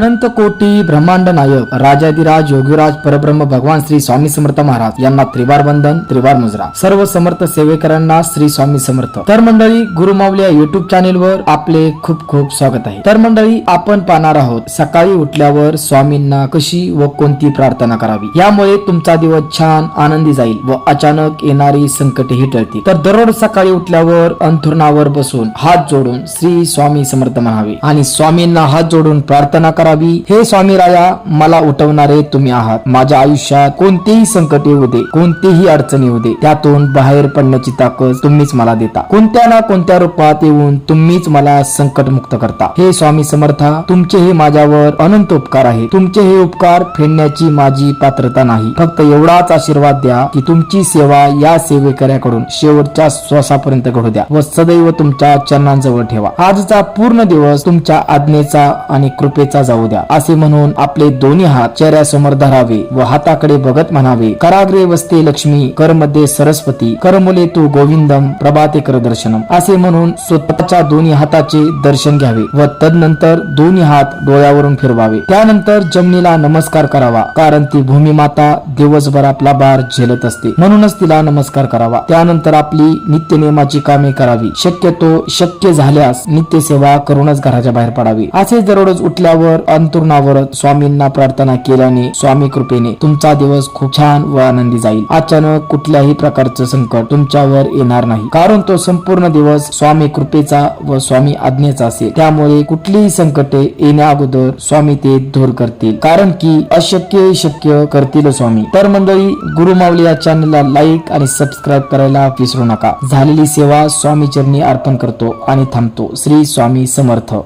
अनंत कोटी ब्रह्मांड नायक राजाधिराज योगीराज परब्रह्म भगवान श्री स्वामी समर्थ महाराज यांना त्रिवार बंधन त्रिवार मुजरा. सर्व समर्थ सेवेकरांना श्री स्वामी समर्थ. तर मंडळी गुरुमावल्या युट्यूब युट्यूब चॅनेलवर आपले खूप खूप स्वागत आहे. तर मंडळी आपण पाहणार आहोत सकाळी उठल्यावर स्वामींना कशी व कोणती प्रार्थना करावी? यामुळे तुमचा दिवस छान आनंदी जाईल व अचानक येणारी संकटेही टळतील. तर दररोज सकाळी उठल्यावर अंथरुणावर बसून हात जोडून श्री स्वामी समर्थ म्हणावे आणि स्वामींना हात जोडून प्रार्थना करा. करावी हे स्वामी राया मला उठवणारे तुम्ही आहात. माझ्या आयुष्यात कोणतेही संकट येऊ दे कोणतीही अडचण येऊ दे. त्यातून बाहेर पडण्याची ताकद तुम्हीच मला देता. कोणत्या ना कोणत्या रूपात येऊन तुम्हीच मला संकट मुक्त करता. हे स्वामी समर्था तुमचे हे माझ्यावर अनंत उपकार आहे. तुमचे हे उपकार फेडण्याची माझी पात्रता नाही. फक्त एवढाच आशीर्वाद द्या की तुमची सेवा या सेवेकऱ्याकडून शेवटच्या श्वासापर्यंत घडू द्या व सदैव तुमच्या चरणांजवळ ठेवा. आजचा पूर्ण दिवस तुमच्या आज्ञेचा आणि कृपेचा जाऊ द्या. असे म्हणून आपले दोन्ही हात चेहऱ्यासमोर धरावे व हाताकडे बघत म्हणावे कराग्रे वसते लक्ष्मी करमध्ये सरस्वती करमुले तू गोविंदम प्रभाते कर दर्शनम. असे म्हणून स्वतःच्या दोन्ही हाताचे दर्शन घ्यावे व तदनंतर दोन्ही हात डोळ्यावरून फिरवावे. त्यानंतर जमिनीला नमस्कार करावा कारण ती भूमी माता दिवसभर आपला भार झेलत असते. म्हणूनच तिला नमस्कार करावा. त्यानंतर आपली नित्य नियमाची कामे करावी. शक्यतो शक्य झाल्यास नित्य सेवा करूनच घराच्या बाहेर पडावी. असे दररोज उठल्यावर अंतरुणावर स्वामींना प्रार्थना केल्याने स्वामी कृपेने तुमचा दिवस खूप छान व आनंदी जाईल. अचानक कुठल्याही प्रकारचं संकट तुमच्यावर येणार नाही. कारण तो संपूर्ण दिवस स्वामी कृपेचा व स्वामी आज्ञेचा असेल. त्यामुळे कुठलीही संकटे येण्या अगोदर स्वामी ते दूर करतील. कारण की अशक्य शक्य करतील हो स्वामी. तर मंडळी गुरुमावली या चॅनलला लाईक आणि सबस्क्राईब करायला विसरू नका. झालेली सेवा स्वामी चरणी अर्पण करतो आणि थांबतो. श्री स्वामी समर्थ.